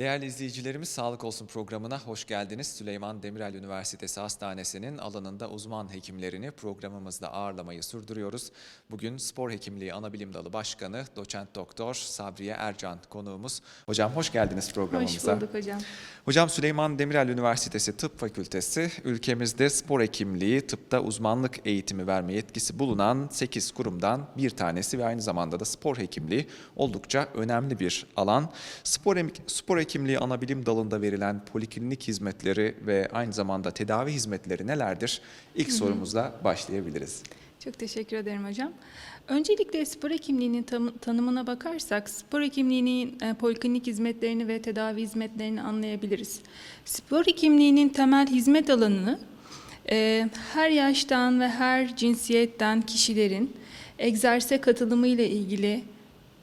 Değerli izleyicilerimiz Sağlık Olsun programına hoş geldiniz. Süleyman Demirel Üniversitesi Hastanesi'nin alanında uzman hekimlerini programımızda ağırlamayı sürdürüyoruz. Bugün Spor Hekimliği Anabilim Dalı Başkanı Doçent Doktor Sabriye Ercan konuğumuz. Hocam hoş geldiniz Hoş programımıza. bulduk hocam. Hocam Süleyman Demirel Üniversitesi Tıp Fakültesi ülkemizde spor hekimliği, tıpta uzmanlık eğitimi verme yetkisi bulunan 8 kurumdan bir tanesi ve aynı zamanda da spor hekimliği oldukça önemli bir alan. Spor, spor hekimliği ana bilim dalında verilen poliklinik hizmetleri ve aynı zamanda tedavi hizmetleri nelerdir? İlk sorumuzla başlayabiliriz. Çok teşekkür ederim hocam. Öncelikle spor hekimliğinin tam- tanımına bakarsak spor hekimliğinin e, poliklinik hizmetlerini ve tedavi hizmetlerini anlayabiliriz. Spor hekimliğinin temel hizmet alanını e, her yaştan ve her cinsiyetten kişilerin egzersize katılımı ile ilgili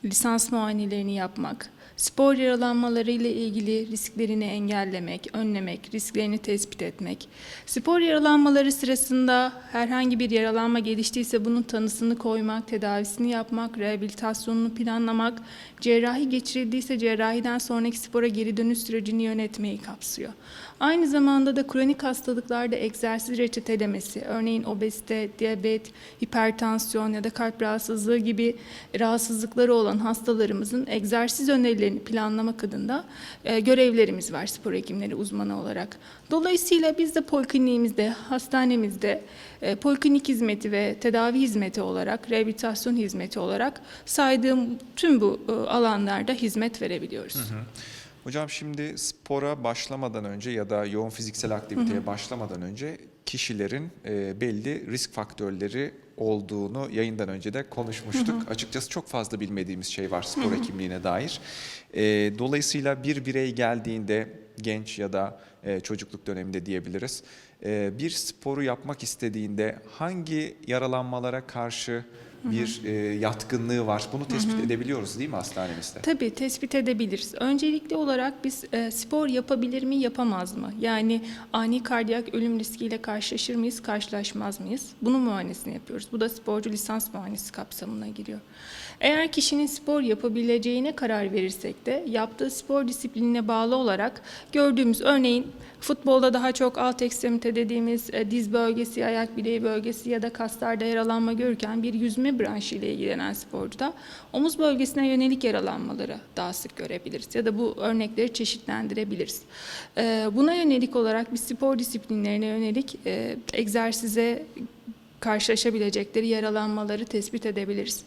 lisans muayenelerini yapmak, spor yaralanmaları ile ilgili risklerini engellemek, önlemek, risklerini tespit etmek, spor yaralanmaları sırasında herhangi bir yaralanma geliştiyse bunun tanısını koymak, tedavisini yapmak, rehabilitasyonunu planlamak, cerrahi geçirildiyse cerrahiden sonraki spora geri dönüş sürecini yönetmeyi kapsıyor. Aynı zamanda da kronik hastalıklarda egzersiz reçetelemesi, örneğin obezite, diyabet, hipertansiyon ya da kalp rahatsızlığı gibi rahatsızlıkları olan hastalarımızın egzersiz önerilerini planlamak adında e, görevlerimiz var spor hekimleri uzmanı olarak. Dolayısıyla biz de polikliniğimizde, hastanemizde e, poliklinik hizmeti ve tedavi hizmeti olarak, rehabilitasyon hizmeti olarak saydığım tüm bu e, alanlarda hizmet verebiliyoruz. Hocam şimdi spora başlamadan önce ya da yoğun fiziksel aktiviteye başlamadan önce kişilerin e, belli risk faktörleri olduğunu yayından önce de konuşmuştuk. Açıkçası çok fazla bilmediğimiz şey var spor hekimliğine dair. E, dolayısıyla bir birey geldiğinde genç ya da e, çocukluk döneminde diyebiliriz. E, bir sporu yapmak istediğinde hangi yaralanmalara karşı bir e, yatkınlığı var? Bunu tespit edebiliyoruz değil mi hastanemizde? Tabii tespit edebiliriz. Öncelikli olarak biz e, spor yapabilir mi, yapamaz mı? Yani ani kardiyak ölüm riskiyle karşılaşır mıyız, karşılaşmaz mıyız? Bunun muayenesini yapıyoruz. Bu da sporcu lisans muayenesi kapsamına giriyor. Eğer kişinin spor yapabileceğine karar verirsek de yaptığı spor disiplinine bağlı olarak gördüğümüz örneğin futbolda daha çok alt ekstremite dediğimiz e, diz bölgesi, ayak bileği bölgesi ya da kaslarda yaralanma görürken bir yüzme branşı ile ilgilenen sporcuda omuz bölgesine yönelik yaralanmaları daha sık görebiliriz ya da bu örnekleri çeşitlendirebiliriz. E, Buna yönelik olarak biz spor disiplinlerine yönelik e, egzersize karşılaşabilecekleri yaralanmaları tespit edebiliriz.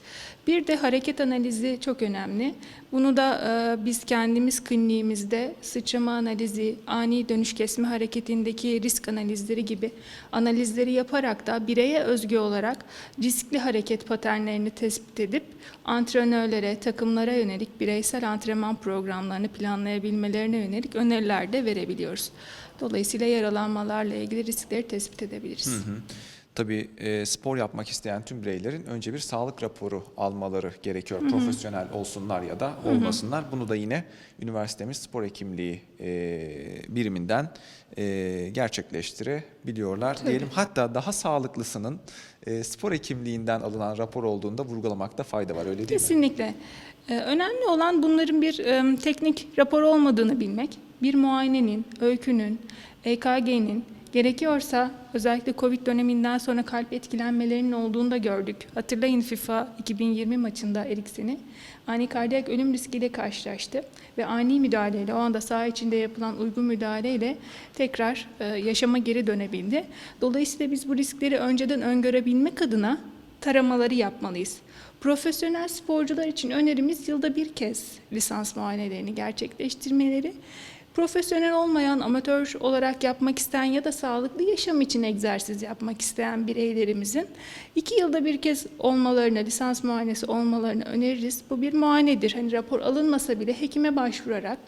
Bir de hareket analizi çok önemli. Bunu da e, biz kendimiz kliniğimizde sıçrama analizi, ani dönüş kesme hareketindeki risk analizleri gibi analizleri yaparak da bireye özgü olarak riskli hareket paternlerini tespit edip antrenörlere, takımlara yönelik bireysel antrenman programlarını planlayabilmelerine yönelik öneriler de verebiliyoruz. Dolayısıyla yaralanmalarla ilgili riskleri tespit edebiliriz. Tabii e, spor yapmak isteyen tüm bireylerin önce bir sağlık raporu almaları gerekiyor. Profesyonel olsunlar ya da olmasınlar. Bunu da yine üniversitemiz spor hekimliği e, biriminden e, gerçekleştirebiliyorlar diyelim. Hatta daha sağlıklısının e, spor hekimliğinden alınan rapor olduğunda vurgulamakta fayda var öyle değil mi? Kesinlikle. Ee, önemli olan bunların bir e, teknik rapor olmadığını bilmek. Bir muayenenin, öykünün, EKG'nin gerekiyorsa özellikle Covid döneminden sonra kalp etkilenmelerinin olduğunu da gördük. Hatırlayın FIFA 2020 maçında Eriksen'i ani kardiyak ölüm riskiyle karşılaştı ve ani müdahaleyle o anda saha içinde yapılan uygun müdahaleyle tekrar e, yaşama geri dönebildi. Dolayısıyla biz bu riskleri önceden öngörebilmek adına taramaları yapmalıyız. Profesyonel sporcular için önerimiz yılda bir kez lisans muayenelerini gerçekleştirmeleri. Profesyonel olmayan, amatör olarak yapmak isteyen ya da sağlıklı yaşam için egzersiz yapmak isteyen bireylerimizin iki yılda bir kez olmalarını, lisans muayenesi olmalarını öneririz. Bu bir muayenedir. Hani rapor alınmasa bile hekime başvurarak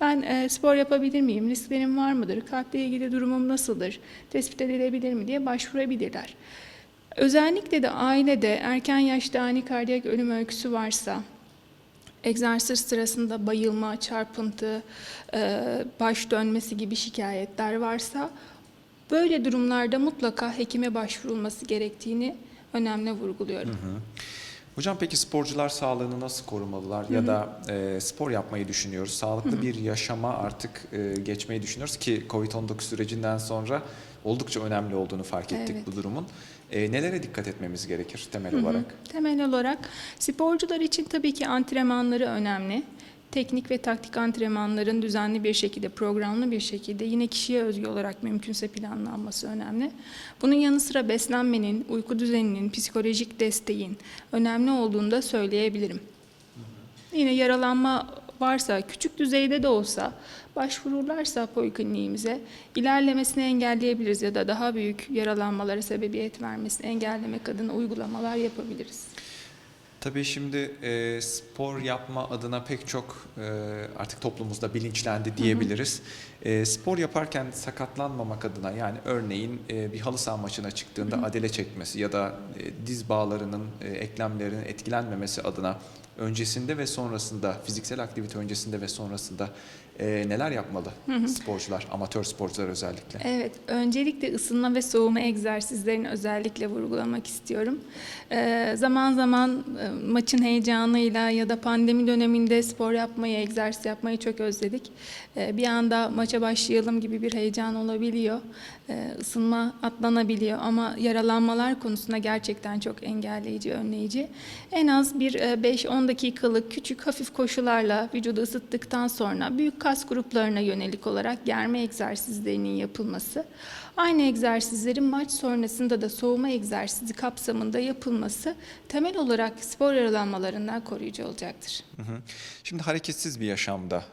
ben e, spor yapabilir miyim, risklerim var mıdır, kalple ilgili durumum nasıldır, tespit edilebilir mi diye başvurabilirler. Özellikle de ailede erken yaşta ani kardiyak ölüm öyküsü varsa, egzersiz sırasında bayılma, çarpıntı, e, baş dönmesi gibi şikayetler varsa, böyle durumlarda mutlaka hekime başvurulması gerektiğini önemli vurguluyorum. Hocam peki sporcular sağlığını nasıl korumalılar ya da e, spor yapmayı düşünüyoruz. Sağlıklı bir yaşama artık e, geçmeyi düşünüyoruz ki Covid-19 sürecinden sonra oldukça önemli olduğunu fark ettik Evet. bu durumun. E, nelere dikkat etmemiz gerekir temel Hı hı. olarak? Temel olarak sporcular için tabii ki antrenmanları önemli. Teknik ve taktik antrenmanların düzenli bir şekilde, programlı bir şekilde yine kişiye özgü olarak mümkünse planlanması önemli. Bunun yanı sıra beslenmenin, uyku düzeninin, psikolojik desteğin önemli olduğunu da söyleyebilirim. Yine yaralanma varsa, küçük düzeyde de olsa başvururlarsa polikliniğimize ilerlemesini engelleyebiliriz ya da daha büyük yaralanmalara sebebiyet vermesini engellemek adına uygulamalar yapabiliriz. Tabii şimdi e, spor yapma adına pek çok e, artık toplumumuzda bilinçlendi diyebiliriz. E, spor yaparken sakatlanmamak adına yani örneğin e, bir halı saha maçına çıktığında adele çekmesi ya da e, diz bağlarının, e, eklemlerinin etkilenmemesi adına öncesinde ve sonrasında fiziksel aktivite öncesinde ve sonrasında e, neler yapmalı sporcular, amatör sporcular özellikle? Evet, öncelikle ısınma ve soğuma egzersizlerini özellikle vurgulamak istiyorum. Ee, zaman zaman e, maçın heyecanıyla ya da pandemi döneminde spor yapmayı, egzersiz yapmayı çok özledik. Ee, bir anda maça başlayalım gibi bir heyecan olabiliyor. Ee, ısınma atlanabiliyor ama yaralanmalar konusunda gerçekten çok engelleyici, önleyici. En az bir e, 5-10 dakikalık küçük hafif koşularla vücudu ısıttıktan sonra büyük kas gruplarına yönelik olarak germe egzersizlerinin yapılması, aynı egzersizlerin maç sonrasında da soğuma egzersizi kapsamında yapılması temel olarak spor yaralanmalarından koruyucu olacaktır. Şimdi hareketsiz bir yaşamda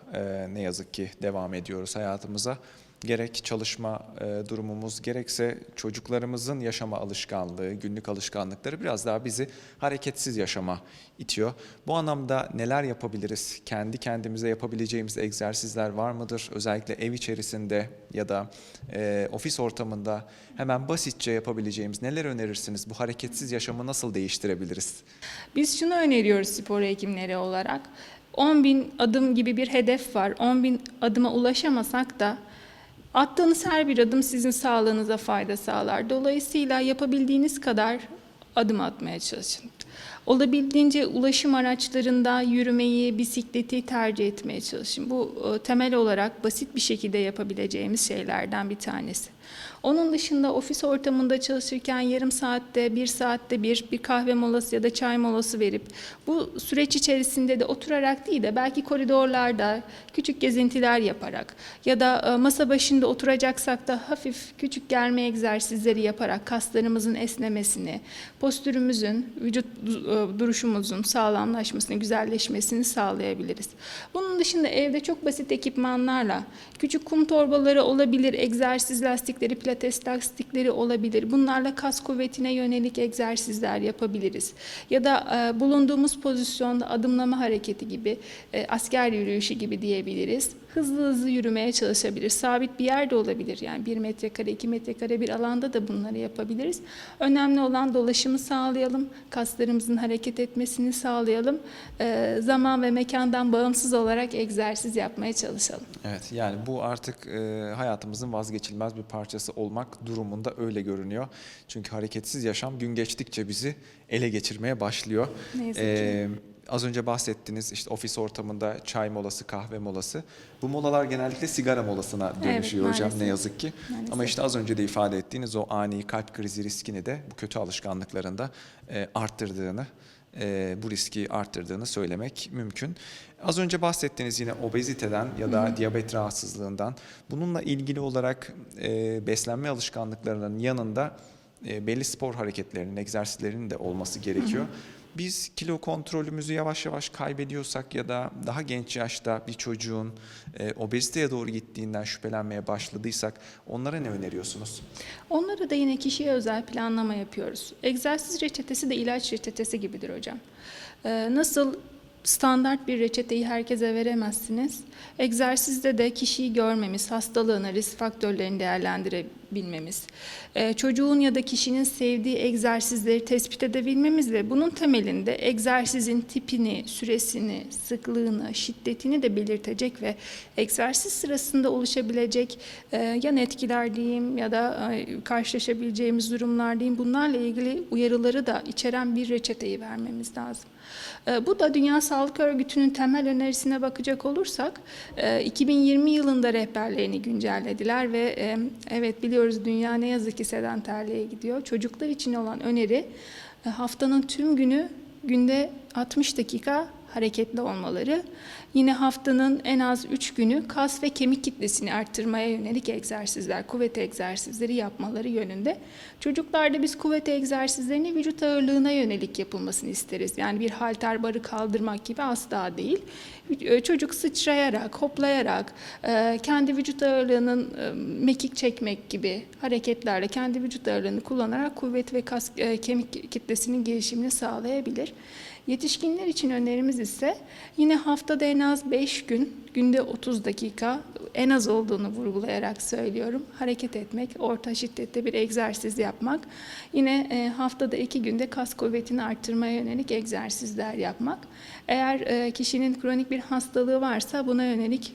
ne yazık ki devam ediyoruz hayatımıza. Gerek çalışma e, durumumuz gerekse çocuklarımızın yaşama alışkanlığı, günlük alışkanlıkları biraz daha bizi hareketsiz yaşama itiyor. Bu anlamda neler yapabiliriz? Kendi kendimize yapabileceğimiz egzersizler var mıdır? Özellikle ev içerisinde ya da e, ofis ortamında hemen basitçe yapabileceğimiz neler önerirsiniz? Bu hareketsiz yaşamı nasıl değiştirebiliriz? Biz şunu öneriyoruz spor hekimleri olarak. 10 bin adım gibi bir hedef var. 10 bin adıma ulaşamasak da attığınız her bir adım sizin sağlığınıza fayda sağlar. Dolayısıyla yapabildiğiniz kadar adım atmaya çalışın. Olabildiğince ulaşım araçlarında yürümeyi, bisikleti tercih etmeye çalışın. Bu e, temel olarak basit bir şekilde yapabileceğimiz şeylerden bir tanesi. Onun dışında ofis ortamında çalışırken yarım saatte, bir saatte bir, bir kahve molası ya da çay molası verip bu süreç içerisinde de oturarak değil de belki koridorlarda küçük gezintiler yaparak ya da e, masa başında oturacaksak da hafif küçük germe egzersizleri yaparak kaslarımızın esnemesini, postürümüzün, vücut e, duruşumuzun sağlamlaşmasını, güzelleşmesini sağlayabiliriz. Bunun dışında evde çok basit ekipmanlarla küçük kum torbaları olabilir, egzersiz lastikleri, pilates lastikleri olabilir. Bunlarla kas kuvvetine yönelik egzersizler yapabiliriz. Ya da e, bulunduğumuz pozisyonda adımlama hareketi gibi, e, asker yürüyüşü gibi diyebiliriz. Hızlı hızlı yürümeye çalışabiliriz. Sabit bir yerde olabilir. Yani bir metrekare, iki metrekare bir alanda da bunları yapabiliriz. Önemli olan dolaşımı sağlayalım. Kaslarımızın hareket etmesini sağlayalım. E, zaman ve mekandan bağımsız olarak egzersiz yapmaya çalışalım. Evet yani bu artık e, hayatımızın vazgeçilmez bir parçası olmak durumunda öyle görünüyor. Çünkü hareketsiz yaşam gün geçtikçe bizi ele geçirmeye başlıyor. Ne yazık ki. Ee, az önce bahsettiniz işte ofis ortamında çay molası, kahve molası. Bu molalar genellikle sigara molasına Evet, dönüşüyor hocam ne yazık ki. Maalesef. Ama işte az önce de ifade ettiğiniz o ani kalp krizi riskini de bu kötü alışkanlıklarında e, arttırdığını e, bu riski arttırdığını söylemek mümkün. Az önce bahsettiğiniz yine obeziteden ya da diyabet rahatsızlığından bununla ilgili olarak e, beslenme alışkanlıklarının yanında e, belli spor hareketlerinin, egzersizlerinin de olması gerekiyor. Biz kilo kontrolümüzü yavaş yavaş kaybediyorsak ya da daha genç yaşta bir çocuğun e, obeziteye doğru gittiğinden şüphelenmeye başladıysak onlara ne öneriyorsunuz? Onlara da yine kişiye özel planlama yapıyoruz. Egzersiz reçetesi de ilaç reçetesi gibidir hocam. Ee, nasıl standart bir reçeteyi herkese veremezsiniz. Egzersizde de kişiyi görmemiz, hastalığını, risk faktörlerini değerlendirip bilmemiz, e, çocuğun ya da kişinin sevdiği egzersizleri tespit edebilmemiz ve bunun temelinde egzersizin tipini, süresini, sıklığını, şiddetini de belirtecek ve egzersiz sırasında oluşabilecek e, yan etkiler diyeyim ya da e, karşılaşabileceğimiz durumlar diyeyim bunlarla ilgili uyarıları da içeren bir reçeteyi vermemiz lazım. E, Bu da Dünya Sağlık Örgütü'nün temel önerisine bakacak olursak e, 2020 yılında rehberlerini güncellediler ve evet biliyoruz dünya ne yazık ki sedenterliğe gidiyor. Çocuklar için olan öneri e, haftanın tüm günü günde 60 dakika hareketli olmaları. Yine haftanın en az 3 günü kas ve kemik kitlesini arttırmaya yönelik egzersizler, kuvvet egzersizleri yapmaları yönünde. Çocuklarda biz kuvvet egzersizlerini vücut ağırlığına yönelik yapılmasını isteriz. Yani bir halter barı kaldırmak gibi asla değil. E, Çocuk sıçrayarak, hoplayarak, e, kendi vücut ağırlığının e, mekik çekmek gibi hareketlerle kendi vücut ağırlığını kullanarak kuvvet ve kas kemik kitlesinin gelişimini sağlayabilir. Yetişkinler için önerimiz ise yine haftada en az 5 gün, günde 30 dakika en az olduğunu vurgulayarak söylüyorum. Hareket etmek, orta şiddette bir egzersiz yapmak. Yine e, haftada 2 günde kas kuvvetini arttırmaya yönelik egzersizler yapmak. Eğer e, kişinin kronik bir hastalığı varsa buna yönelik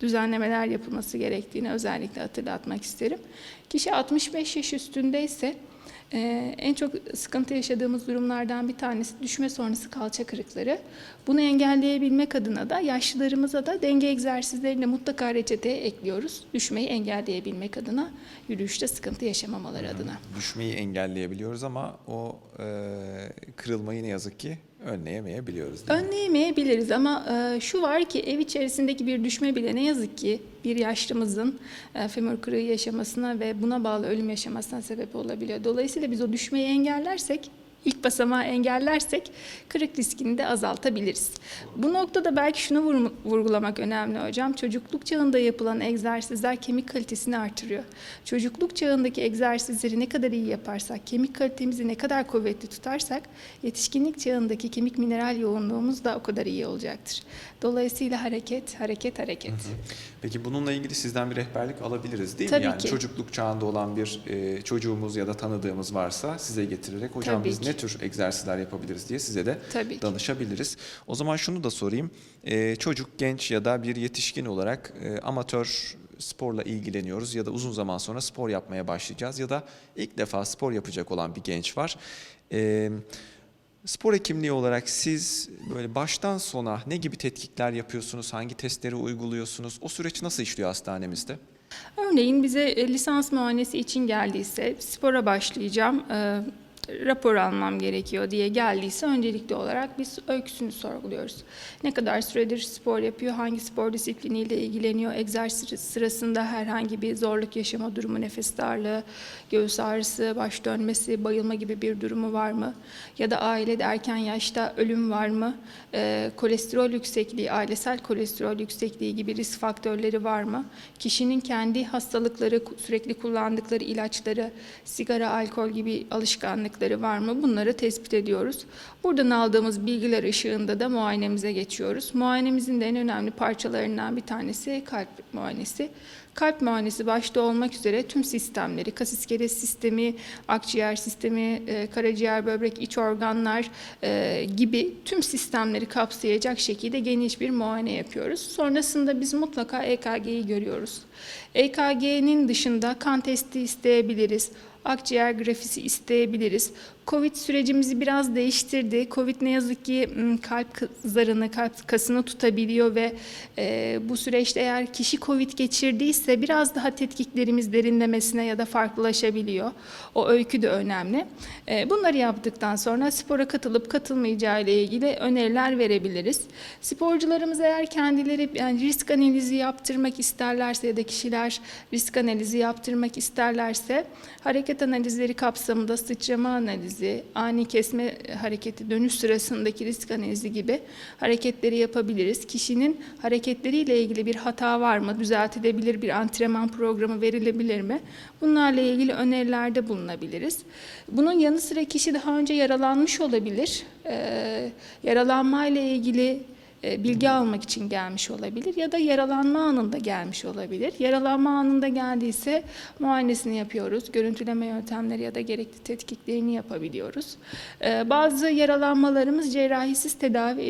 düzenlemeler yapılması gerektiğini özellikle hatırlatmak isterim. Kişi 65 yaş üstündeyse ee, en çok sıkıntı yaşadığımız durumlardan bir tanesi düşme sonrası kalça kırıkları. Bunu engelleyebilmek adına da yaşlılarımıza da denge egzersizlerini mutlaka reçeteye ekliyoruz. Düşmeyi engelleyebilmek adına, yürüyüşte sıkıntı yaşamamaları adına. Düşmeyi engelleyebiliyoruz ama o e, kırılmayı ne yazık ki önleyemeyebiliyoruz. Değil mi? Önleyemeyebiliriz ama e, şu var ki ev içerisindeki bir düşme bile ne yazık ki bir yaşlımızın e, femur kırığı yaşamasına ve buna bağlı ölüm yaşamasına sebep olabiliyor. Dolayısıyla biz o düşmeyi engellersek ilk basamağı engellersek kırık riskini de azaltabiliriz. Bu noktada belki şunu vur- vurgulamak önemli hocam. Çocukluk çağında yapılan egzersizler kemik kalitesini artırıyor. Çocukluk çağındaki egzersizleri ne kadar iyi yaparsak, kemik kalitemizi ne kadar kuvvetli tutarsak yetişkinlik çağındaki kemik mineral yoğunluğumuz da o kadar iyi olacaktır. Dolayısıyla hareket, hareket, hareket. Peki bununla ilgili sizden bir rehberlik alabiliriz değil Tabii mi? Yani ki. çocukluk çağında olan bir e, çocuğumuz ya da tanıdığımız varsa size getirerek hocam Tabii biz ki. ne tür egzersizler yapabiliriz diye size de Tabii ki. danışabiliriz. O zaman şunu da sorayım. E, çocuk, genç ya da bir yetişkin olarak e, amatör sporla ilgileniyoruz ya da uzun zaman sonra spor yapmaya başlayacağız ya da ilk defa spor yapacak olan bir genç var. E, Spor hekimliği olarak siz böyle baştan sona ne gibi tetkikler yapıyorsunuz? Hangi testleri uyguluyorsunuz? O süreç nasıl işliyor hastanemizde? Örneğin bize e, lisans muayenesi için geldiyse spora başlayacağım, e, rapor almam gerekiyor diye geldiyse öncelikli olarak biz öyküsünü sorguluyoruz. Ne kadar süredir spor yapıyor, hangi spor disipliniyle ilgileniyor, egzersiz sırasında herhangi bir zorluk yaşama durumu, nefes darlığı, göğüs ağrısı, baş dönmesi, bayılma gibi bir durumu var mı? Ya da ailede erken yaşta ölüm var mı? E, kolesterol yüksekliği, ailesel kolesterol yüksekliği gibi risk faktörleri var mı? Kişinin kendi hastalıkları, sürekli kullandıkları ilaçları, sigara, alkol gibi alışkanlıkları var mı? Bunları tespit ediyoruz. Buradan aldığımız bilgiler ışığında da muayenemize geçiyoruz. Muayenemizin de en önemli parçalarından bir tanesi kalp muayenesi. Kalp muayenesi başta olmak üzere tüm sistemleri, kas iskelet sistemi, akciğer sistemi, e, karaciğer, böbrek, iç organlar e, gibi tüm sistemleri kapsayacak şekilde geniş bir muayene yapıyoruz. Sonrasında biz mutlaka EKG'yi görüyoruz. EKG'nin dışında kan testi isteyebiliriz, akciğer grafisi isteyebiliriz. Covid sürecimizi biraz değiştirdi. Covid ne yazık ki kalp zarını, kalp kasını tutabiliyor ve e, bu süreçte eğer kişi Covid geçirdiyse biraz daha tetkiklerimiz derinlemesine ya da farklılaşabiliyor. O öykü de önemli. E, bunları yaptıktan sonra spora katılıp katılmayacağı ile ilgili öneriler verebiliriz. Sporcularımız eğer kendileri yani risk analizi yaptırmak isterlerse ya da kişiler risk analizi yaptırmak isterlerse hareket analizleri kapsamında sıçrama analizi, ani kesme hareketi dönüş sırasındaki risk analizi gibi hareketleri yapabiliriz. Kişinin hareketleriyle ilgili bir hata var mı? Düzeltilebilir bir antrenman programı verilebilir mi? Bunlarla ilgili önerilerde bulunabiliriz. Bunun yanı sıra kişi daha önce yaralanmış olabilir. Ee, yaralanmayla ilgili bilgi almak için gelmiş olabilir ya da yaralanma anında gelmiş olabilir. Yaralanma anında geldiyse muayenesini yapıyoruz. Görüntüleme yöntemleri ya da gerekli tetkiklerini yapabiliyoruz. E, Bazı yaralanmalarımız cerrahisiz tedavi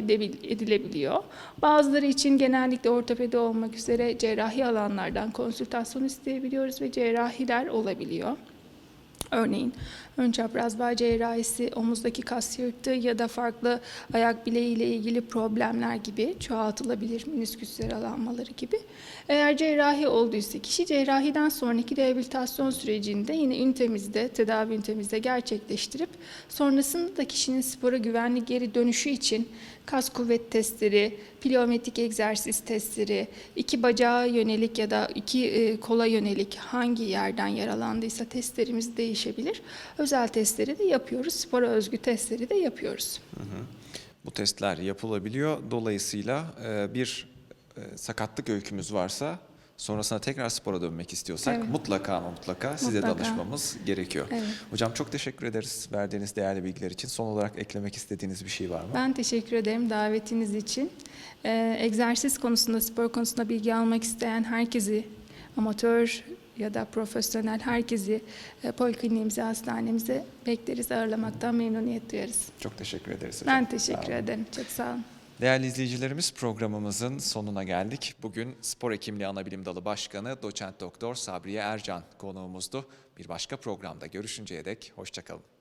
edilebiliyor. Bazıları için genellikle ortopedi olmak üzere cerrahi alanlardan konsültasyon isteyebiliyoruz ve cerrahiler olabiliyor. Örneğin ön çapraz bağ cerrahisi, omuzdaki kas yırtığı ya da farklı ayak bileği ile ilgili problemler gibi çoğaltılabilir menisküs yaralanmaları gibi. Eğer cerrahi olduysa kişi cerrahiden sonraki rehabilitasyon sürecinde yine ünitemizde, tedavi ünitemizde gerçekleştirip sonrasında da kişinin spora güvenli geri dönüşü için kas kuvvet testleri, pliometrik egzersiz testleri, iki bacağa yönelik ya da iki e, kola yönelik hangi yerden yaralandıysa testlerimiz değişebilir. Özel testleri de yapıyoruz. Spora özgü testleri de yapıyoruz. Bu testler yapılabiliyor. Dolayısıyla e, bir e, sakatlık öykümüz varsa sonrasında tekrar spora dönmek istiyorsak Evet. mutlaka ama mutlaka size Mutlaka. danışmamız gerekiyor. Evet. Hocam çok teşekkür ederiz verdiğiniz değerli bilgiler için. Son olarak eklemek istediğiniz bir şey var mı? Ben teşekkür ederim davetiniz için. Ee, egzersiz konusunda, spor konusunda bilgi almak isteyen herkesi, amatör ya da profesyonel herkesi e, polikliniğimize, hastanemize bekleriz, ağırlamaktan memnuniyet duyarız. Çok teşekkür ederiz hocam. Ben teşekkür ederim. Çok sağ olun. Değerli izleyicilerimiz programımızın sonuna geldik. Bugün Spor Hekimliği Anabilim Dalı Başkanı Doçent Doktor Sabriye Ercan konuğumuzdu. Bir başka programda görüşünceye dek hoşçakalın.